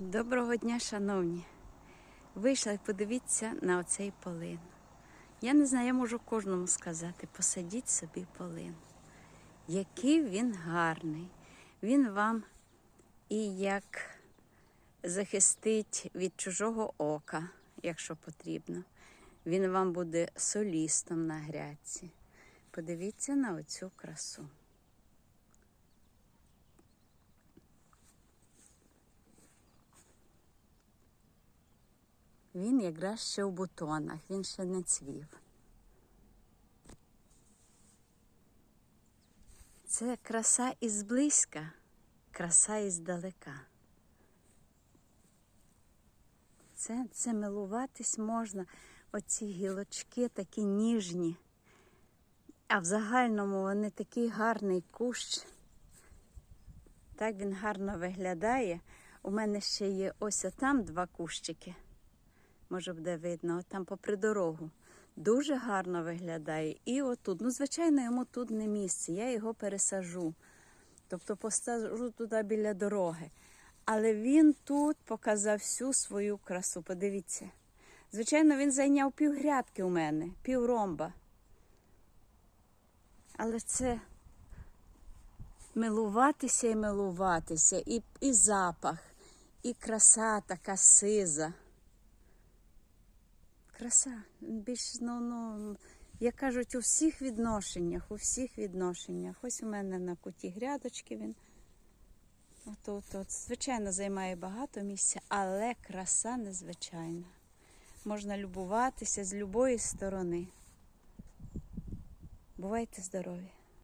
Доброго дня, шановні. Вийшла і подивіться на оцей полин. Я не знаю, я можу кожному сказати, посадіть собі полин. Який він гарний. Він вам і як захистить від чужого ока, якщо потрібно. Він вам буде солістом на грядці. Подивіться на оцю красу. Він якраз ще в бутонах, він ще не цвів. Це краса ізблизька, краса іздалека. Це, це милуватись можна. Оці гілочки такі ніжні, а в загальному вони такий гарний кущ. Так він гарно виглядає. У мене ще є ось там два кущики може буде видно, там попри дорогу. Дуже гарно виглядає. І отут. Ну, звичайно, йому тут не місце. Я його пересажу. Тобто посажу туди біля дороги. Але він тут показав всю свою красу. Подивіться. Звичайно, він зайняв півгрядки у мене, пів ромба. Але це милуватися і милуватися, і, і запах, і краса така сиза. Краса. Більш, ну, ну, як кажуть, у всіх відношеннях, у всіх відношеннях. Ось у мене на куті грядочки він. От, от, от. Звичайно, займає багато місця, але краса незвичайна. Можна любуватися з любої сторони. Бувайте здорові!